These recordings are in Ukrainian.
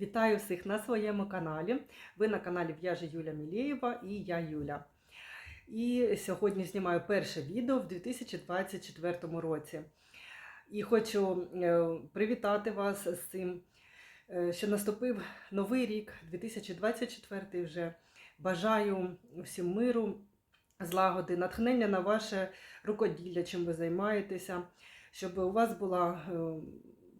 Вітаю всіх на своєму каналі. Ви на каналі В'яже Юля Мілєєва і я Юля. І сьогодні знімаю перше відео в 2024 році. І хочу е, привітати вас з цим, е, що наступив новий рік, 2024 вже. Бажаю всім миру, злагоди, натхнення на ваше рукоділля, чим ви займаєтеся, щоб у вас була е,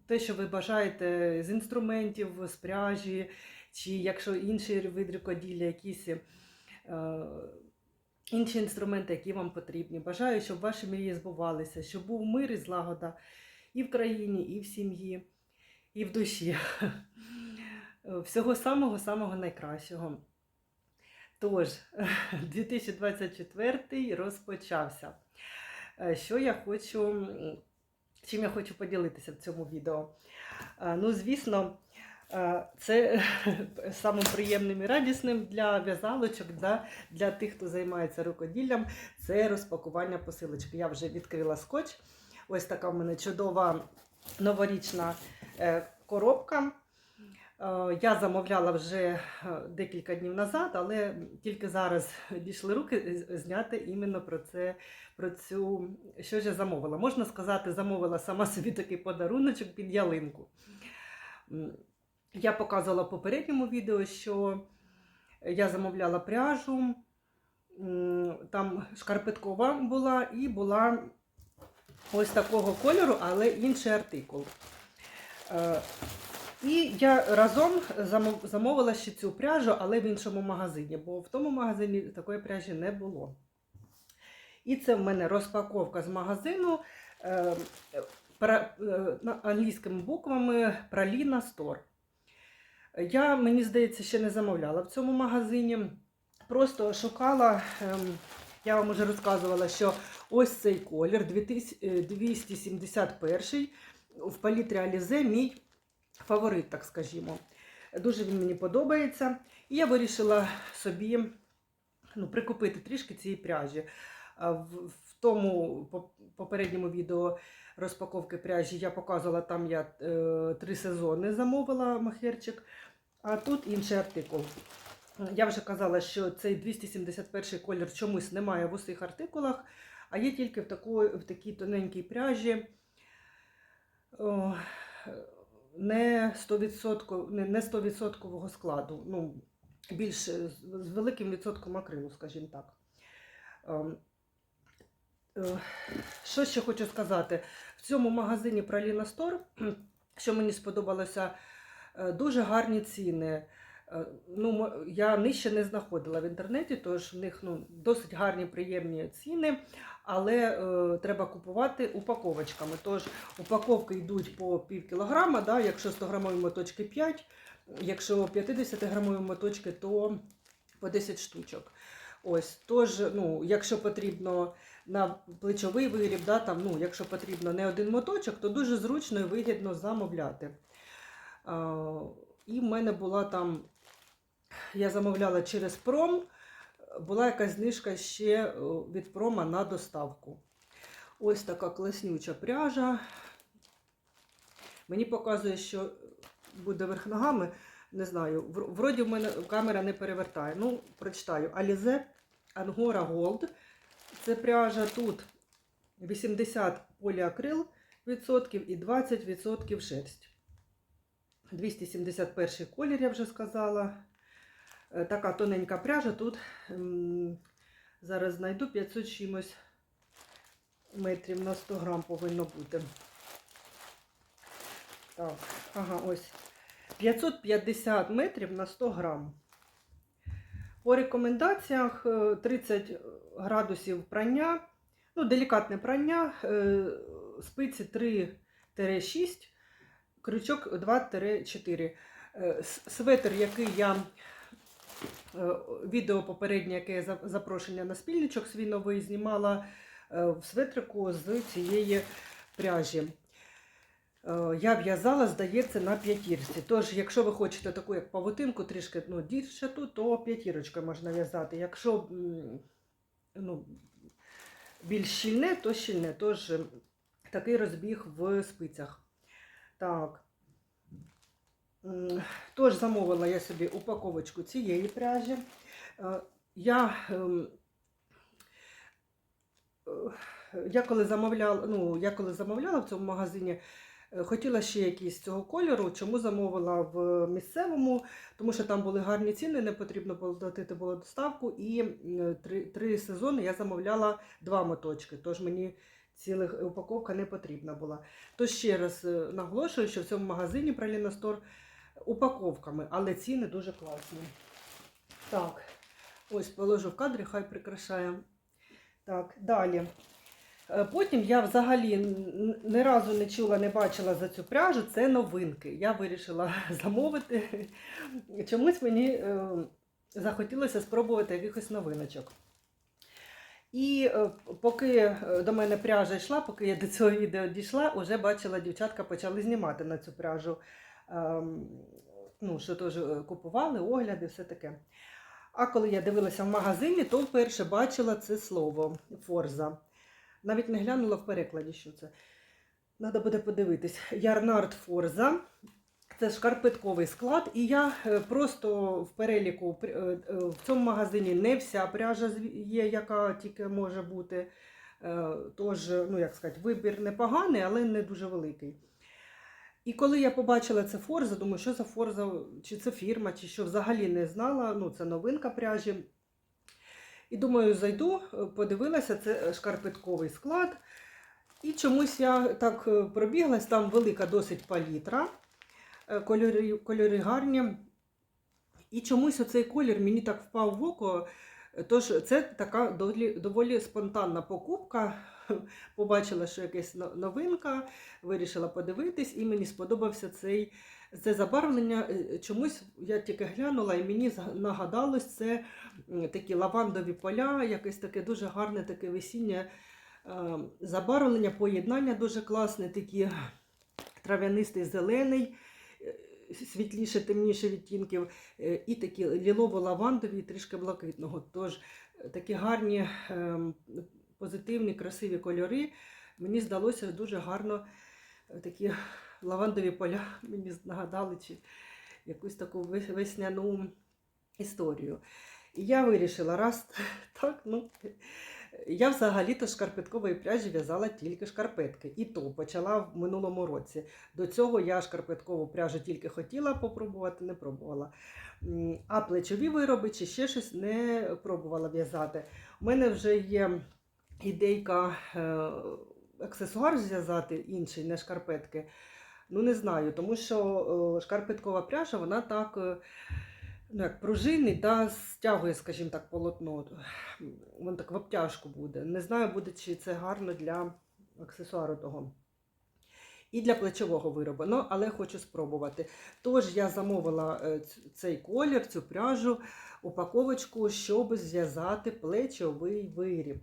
те, що ви бажаєте з інструментів, з пряжі, чи якщо інший вид рукоділля, якісь е, інші інструменти, які вам потрібні. Бажаю, щоб ваші мрії збувалися, щоб був мир і злагода і в країні, і в сім'ї, і в душі. Всього самого-самого найкращого. Тож, 2024 розпочався. Е, Що я хочу, чим я хочу поділитися в цьому відео? Ну, звісно, це самим приємним і радісним для в'язалочок, для, для тих, хто займається рукоділлям, це розпакування посилочки. Я вже відкрила скотч. Ось така в мене чудова новорічна е, коробка. Е, Я замовляла вже е, декілька днів назад, але тільки зараз дійшли руки зняти іменно про це, про цю, що ж я замовила. Можна сказати, замовила сама собі такий подаруночок під ялинку. Я показувала в попередньому відео, що я замовляла пряжу, там шкарпеткова була і була ось такого кольору, але інший артикул. Е, і я разом замовила ще цю пряжу, але в іншому магазині, бо в тому магазині такої пряжі не було. І це в мене розпаковка з магазину е, пра- е, англійськими буквами Pralina Store. Я, мені здається, ще не замовляла в цьому магазині. Просто шукала, ем, я вам вже розказувала, що ось цей колір 2000 е, 271 в палітрі Alize мій фаворит, так скажімо. Дуже він мені подобається. І я вирішила собі ну, прикупити трішки цієї пряжі. В, тому попередньому відео розпаковки пряжі я показувала, там я е, три сезони замовила махерчик, а тут інший артикул. Я вже казала, що цей 271 колір чомусь немає в усіх артикулах, а є тільки в, такої, в такій тоненькій пряжі. О, не 100%, не, не 100% складу, ну, більш з великим відсотком акрилу, скажімо так. Ем, е, Що ще хочу сказати? В цьому магазині Pralina Store, що мені сподобалося, е, дуже гарні ціни. Е, Ну, я нижче не знаходила в інтернеті, тож в них ну, досить гарні, приємні ціни, але е, треба купувати упаковочками. Тож упаковки йдуть по пів кілограма, да, якщо 100 грамові моточки 5, якщо 50 грамові моточки, то по 10 штучок. Ось, тож, ну, якщо потрібно на плечовий виріб, да, там, ну, якщо потрібно не один моточок, то дуже зручно і вигідно замовляти. А, і в мене була там, я замовляла через пром, була якась знижка ще е, від прома на доставку. Ось така класнюча пряжа. Мені показує, що буде верх ногами. Не знаю, вроді в мене камера не перевертає. Ну, прочитаю. Alize Angora Gold. Це пряжа тут 80 поліакрил відсотків і 20 відсотків шерсть. 271 колір, я вже сказала. Е, Така тоненька пряжа. Тут зараз знайду 500 чимось метрів на 100 грам повинно бути. Так, ага, ось. 550 метрів на 100 грам. По рекомендаціях е, 30 градусів прання, ну, делікатне прання, е, спиці 3-6, крючок 2-4. Е, Светр, який я е, відео попереднє, яке я запрошення на спільничок свій новий знімала е, в светрику з цієї пряжі. Е, Я в'язала, здається, на п'ятірці. Тож, якщо ви хочете таку, як павутинку, трішки ну, дівчату, то п'ятірочкою можна в'язати. Якщо ну, більш щільне, то щільне. Тож е, такий розбіг в спицях. Так. Тож замовила я собі упаковочку цієї пряжі. Е, Я, ем, е, я, коли замовляла, ну, я коли замовляла в цьому магазині, е, хотіла ще якийсь цього кольору. Чому замовила в місцевому? Тому що там були гарні ціни, не потрібно було платити було доставку. І три, три сезони я замовляла два моточки. Тож мені ціла упаковка не потрібна була. То ще раз наголошую, що в цьому магазині Праліна Стор упаковками, але ціни дуже класні. Так, ось положу в кадрі, хай прикрашає. Так, далі. Е, Потім я взагалі ні разу не чула, не бачила за цю пряжу. Це новинки. Я вирішила замовити. Чомусь мені е, захотілося спробувати якихось новиночок. І е, поки до мене пряжа йшла, поки я до цього відео дійшла, вже бачила, дівчатка почали знімати на цю пряжу. Ем, Ну, що теж е, купували, огляди, все таке. А коли я дивилася в магазині, то вперше бачила це слово Форза. Навіть не глянула в перекладі, що це. Треба буде подивитись. Ярнард Форза. Це шкарпетковий склад, і я е, просто в переліку е, в цьому магазині не вся пряжа є, яка тільки може бути. Тож, ну як сказати, вибір непоганий, але не дуже великий. І коли я побачила це Форза, думаю, що за Форза, чи це фірма, чи що взагалі не знала. Ну, це новинка пряжі. І думаю, зайду, подивилася, це шкарпетковий склад. І чомусь я так е, пробіглась, там велика досить палітра, е, кольори, кольори гарні. І чомусь оцей колір мені так впав в око. Тож це така доволі спонтанна покупка. Побачила, що якась новинка, вирішила подивитись, і мені сподобався цей, це забарвлення. Е, Чомусь я тільки глянула, і мені нагадалось це такі лавандові поля, якесь таке дуже гарне таке весіннє е, забарвлення, поєднання дуже класне, такі трав'янистий зелений, е, світліше, темніше відтінків, е, і такі лілово-лавандові, і трішки блакитного. Тож е, такі гарні, ем, позитивні, красиві кольори. Мені здалося дуже гарно е, такі лавандові поля мені нагадали чи якусь таку весняну історію. І я вирішила, раз так, ну. Я взагалі-то шкарпеткової пряжі в'язала тільки шкарпетки. І то почала в минулому році. До цього я шкарпеткову пряжу тільки хотіла попробувати, не пробувала. А плечові вироби чи ще щось не пробувала в'язати. У мене вже є ідейка е, аксесуар зв'язати інший, не шкарпетки. Ну, не знаю, тому що е, шкарпеткова пряжа, вона так. е, Ну, як пружинить, да, стягує, скажімо так, полотно. Воно так в обтяжку буде. Не знаю, буде чи це гарно для аксесуару того. І для плечового виробу, ну, але хочу спробувати. Тож я замовила цей колір, цю пряжу, упаковочку, щоб зв'язати плечовий виріб.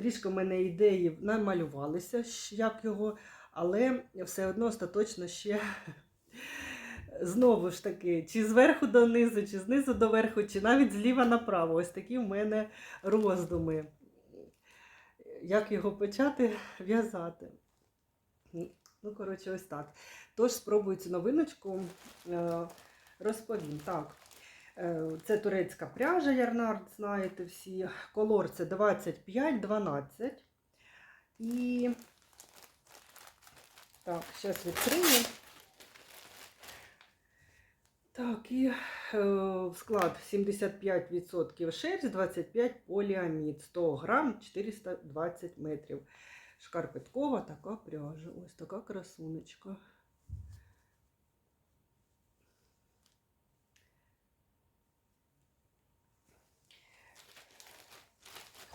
Трішки в мене ідеї намалювалися, як його, але все одно остаточно ще знову ж таки, чи зверху донизу, чи знизу до верху, чи навіть зліва направо. Ось такі в мене роздуми. Як його почати в'язати? Ну, коротше, ось так. Тож спробую цю новиночку е, розповім. Так, це турецька пряжа Ярнард, знаєте всі. Колор це 25-12. І так, зараз відкрию. Так, і е, в склад 75% шерсть, 25 поліамід, 100 грам, 420 метрів. Шкарпеткова така пряжа. Ось така красунечка.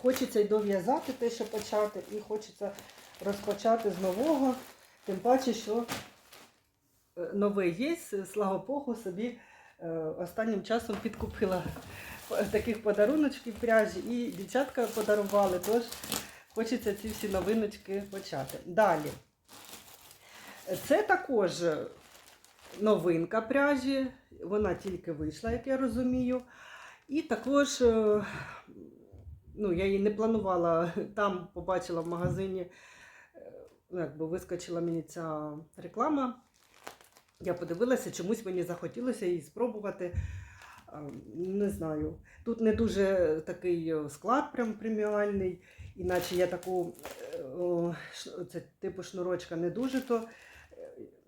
Хочеться й дов'язати те, що почати, і хочеться розпочати з нового. Тим паче, що е, нове є, слава Богу, собі е, останнім часом підкупила таких подаруночків пряжі, і дівчатка подарували, тож хочеться ці всі новиночки почати. Далі. Це також новинка пряжі, вона тільки вийшла, як я розумію. І також, е, ну, я її не планувала, там побачила в магазині, е, ну, якби вискочила мені ця реклама. Я подивилася, чомусь мені захотілося її спробувати. Не знаю. Тут не дуже такий е, склад прям преміальний, іначе я таку е, це типу шнурочка не дуже то е,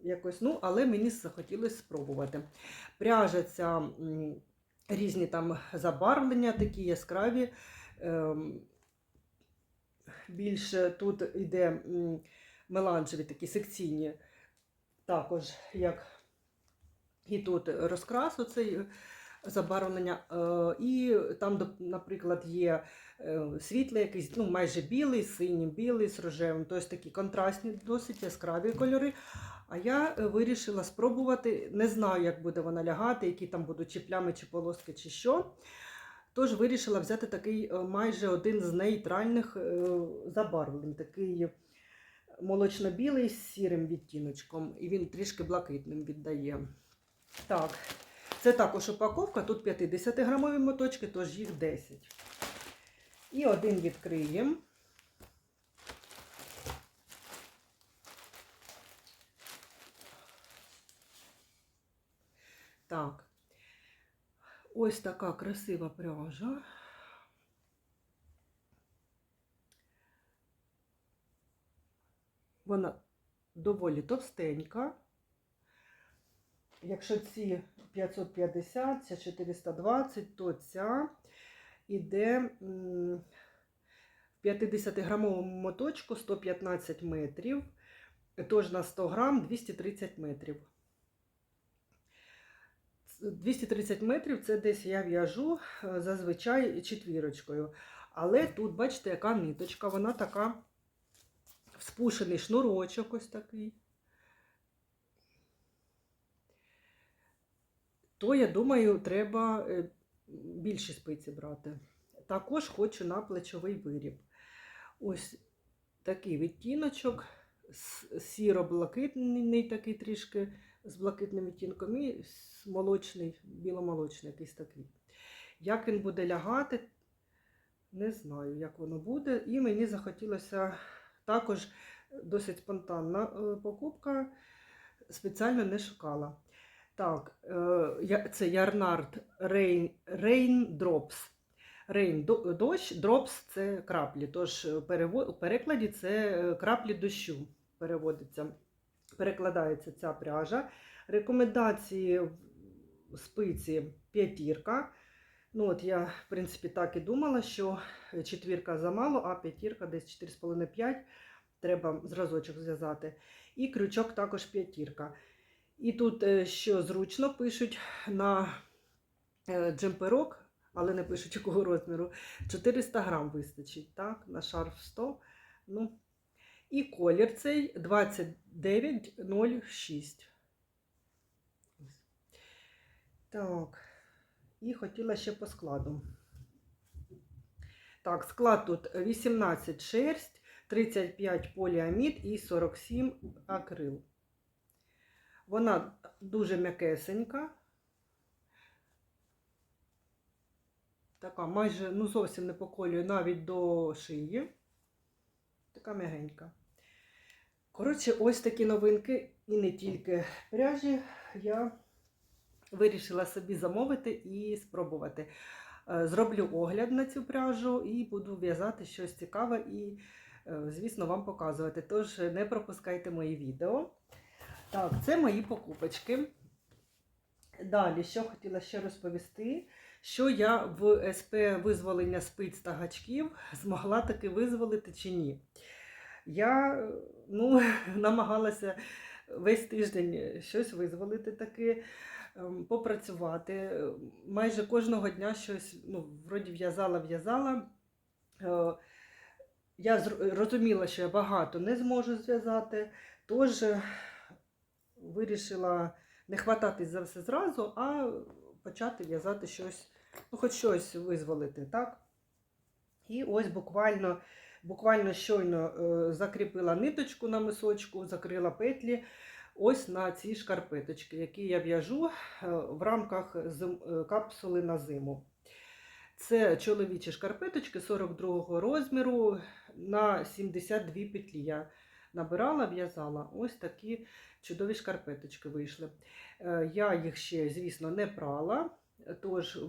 якось, ну, але мені захотілося спробувати. Пряжа ця різні там забарвлення, такі яскраві. Ем, Більше тут йде меланжеві такі секційні, також як і тут розкрас оцей забарвлення. е, І там, наприклад, є е, світлий якийсь, ну майже білий, синій, білий з рожевим, тобто такі контрастні, досить яскраві кольори. А я е, вирішила спробувати, не знаю, як буде вона лягати, які там будуть чи плями, чи полоски, чи що. Тож вирішила взяти такий е, майже один з нейтральних е, забарвлень, такий молочно-білий з сірим відтіночком, і він трішки блакитним віддає. Так, це також упаковка, тут 50-грамові моточки, тож їх 10. І один відкриємо. Так. Ось така красива пряжа. Вона доволі товстенька. Якщо ці 550, ця 420, то ця іде в 50-грамовому моточку 115 метрів, тож на 100 грам 230 метрів. 230 метрів це десь я в'яжу е, зазвичай четвірочкою. Але тут, бачите, яка ниточка, вона така спушений шнурочок ось такий. То, я думаю, треба е, більші спиці брати. Також хочу на плечовий виріб. Ось такий відтіночок, сіро-блакитний такий трішки з блакитним відтінком і молочний, біломолочний якийсь такий. Як він буде лягати, не знаю, як воно буде. І мені захотілося також досить спонтанна е, покупка, спеціально не шукала. Так, е, це Ярнард Rain, Rain Drops. До- дощ, Drops це краплі. Тож е, у перекладі це краплі дощу переводиться, перекладається ця пряжа. Рекомендації в- спиці п'ятірка. Ну, от я, в принципі, так і думала, що четвірка замало, а п'ятірка десь 4,5-5 треба зразочок зв'язати. І крючок також п'ятірка. І тут, е, що зручно, пишуть на е, джемперок, але не пишуть якого розміру. 400 грам вистачить, так, на шарф 100. Ну, і колір цей 2906. Так, і хотіла ще по складу. Так, склад тут 18 шерсть, 35 поліамід і 47 акрил. Вона дуже м'якесенька. Така майже ну зовсім не поколює навіть до шиї. Така м'ягенька. Коротше, ось такі новинки, і не тільки пряжі, я вирішила собі замовити і спробувати. Е, Зроблю огляд на цю пряжу і буду в'язати щось цікаве і, е, звісно, вам показувати. Тож не пропускайте мої відео. Так, це мої покупочки. Далі, що хотіла ще розповісти, що я в СП визволення спиць та гачків змогла таки визволити чи ні. Я ну, намагалася весь тиждень щось визволити таки, ем, попрацювати. Майже кожного дня щось, ну, вроді в'язала, в'язала. Е, Я розуміла, що я багато не зможу зв'язати, тож е, вирішила не хвататись за все зразу, а почати в'язати щось, ну, хоч щось визволити, так? І ось буквально, буквально щойно е, закріпила ниточку на мисочку, закрила петлі ось на ці шкарпеточки, які я в'яжу е, в рамках е, капсули на зиму. Це чоловічі шкарпеточки 42 розміру на 72 петлі. Я набирала, в'язала. Ось такі чудові шкарпеточки вийшли. Я їх ще, звісно, не прала, тож,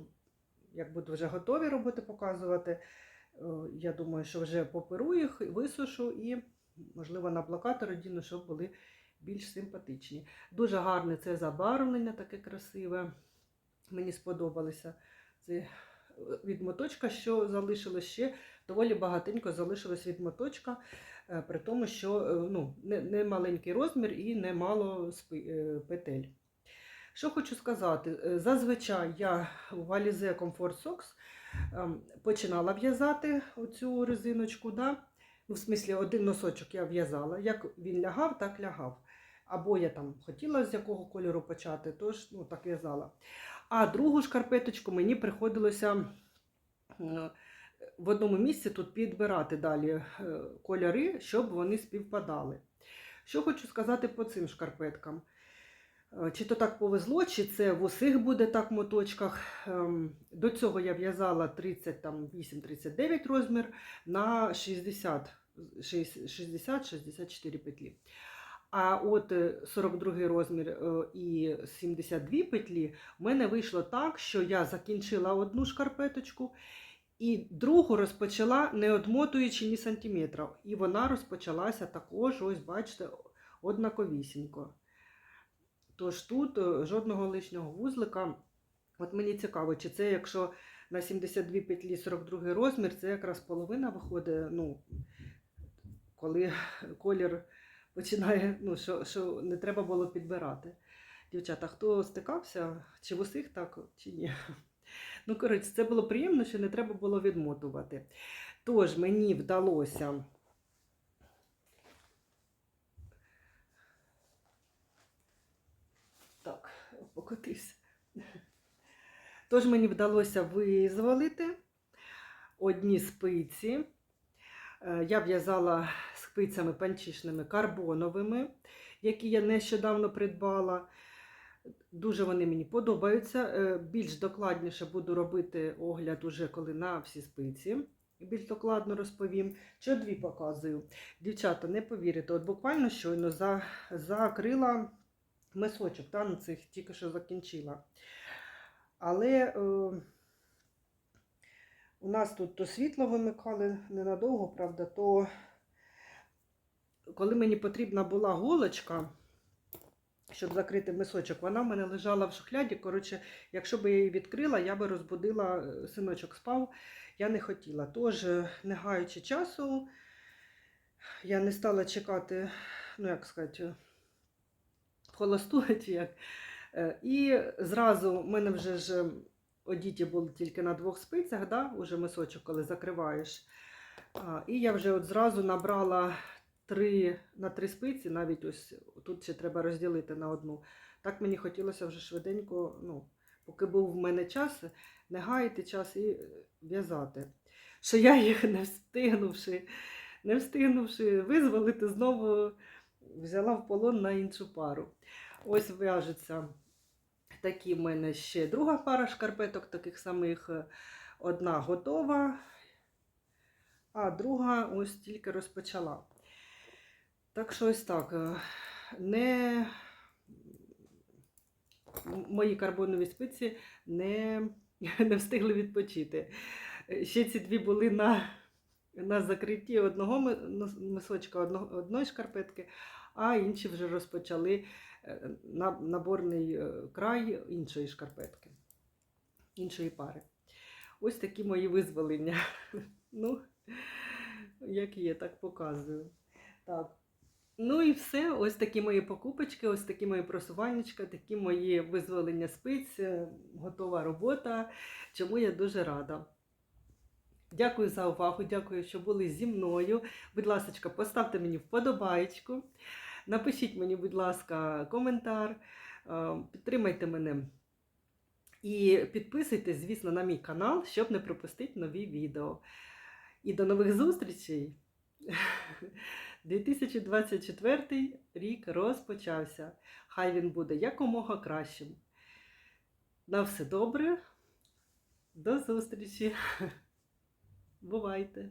як буду вже готові роботи показувати, е, я думаю, що вже поперу їх, висушу і, можливо, на плакатор одіну, щоб були більш симпатичні. Дуже гарне це забарвлення, таке красиве. Мені сподобалося. Це від моточка, що залишилось ще, доволі багатенько залишилось від моточка, е, при тому, що е, ну, не, не маленький розмір і не мало е, петель. Що хочу сказати, е, зазвичай я в Alize Comfort Socks ем, починала в'язати оцю резиночку. Да? Ну, в смислі, один носочок я в'язала. Як він лягав, так лягав. Або я там хотіла з якого кольору почати, тож ну, так в'язала. А другу шкарпеточку мені приходилося е, в одному місці тут підбирати далі е, кольори, щоб вони співпадали. Що хочу сказати по цим шкарпеткам. Е, Чи то так повезло, чи це в усіх буде так моточках. Ем, До цього я в'язала 38-39 розмір на 60 60-64 петлі. А от е, 42 розмір е, і 72 петлі в мене вийшло так, що я закінчила одну шкарпеточку і другу розпочала не одмотуючи ні сантиметра. І вона розпочалася також, ось бачите, однаковісінько. Тож тут е, жодного лишнього вузлика. От мені цікаво, чи це якщо на 72 петлі 42 розмір, це якраз половина виходить, ну, коли колір починає, ну, що, що не треба було підбирати. Дівчата, хто стикався, чи в усіх так, чи ні? Ну, коротше, це було приємно, що не треба було відмотувати. Тож мені вдалося. Так, покотився. Тож мені вдалося визволити одні спиці. Е, Я в'язала спицями панчішними карбоновими, які я нещодавно придбала. Дуже вони мені подобаються. Е, Більш докладніше буду робити огляд уже коли на всі спиці. Більш докладно розповім. Що дві показую. Дівчата, не повірите, от буквально щойно закрила мисочок, та, цих тільки що закінчила. Але е, у нас тут то світло вимикали ненадовго, правда, то коли мені потрібна була голочка, щоб закрити мисочок, вона в мене лежала в шухляді. Коротше, якщо б я її відкрила, я би розбудила, е, синочок спав, я не хотіла. Тож, е, не гаючи часу, я не стала чекати, ну як сказати, холосту, як. Е, І зразу в мене вже ж одіті були тільки на двох спицях, да? уже мисочок, коли закриваєш. І я вже от зразу набрала три, на три спиці, навіть ось тут ще треба розділити на одну. Так мені хотілося вже швиденько, ну, поки був в мене час, не гаяти час і в'язати. Що я їх не встигнувши, не встигнувши визволити, знову взяла в полон на іншу пару. Ось в'яжеться такі в мене ще друга пара шкарпеток, таких самих. е, Одна готова, а друга ось тільки розпочала. Так що ось так. е, Не мої карбонові спиці не, не встигли відпочити. Е, Ще ці дві були на, на закритті одного мисочка, одної шкарпетки, а інші вже розпочали е, наборний е, край іншої шкарпетки, іншої пари. Ось такі мої визволення. Ну, як є, так показую. Так. Ну і все. Ось такі мої покупочки, ось такі мої просуваннячка, такі мої визволення спиць, е, готова робота, чому я дуже рада. Дякую за увагу, дякую, що були зі мною. Будь ласка, поставте мені вподобаєчку. Напишіть мені, будь ласка, коментар, е, підтримайте мене. І підписуйтесь, звісно, на мій канал, щоб не пропустити нові відео. І до нових зустрічей! 2024 рік розпочався. Хай він буде якомога кращим. На все добре. До зустрічі. Бувайте!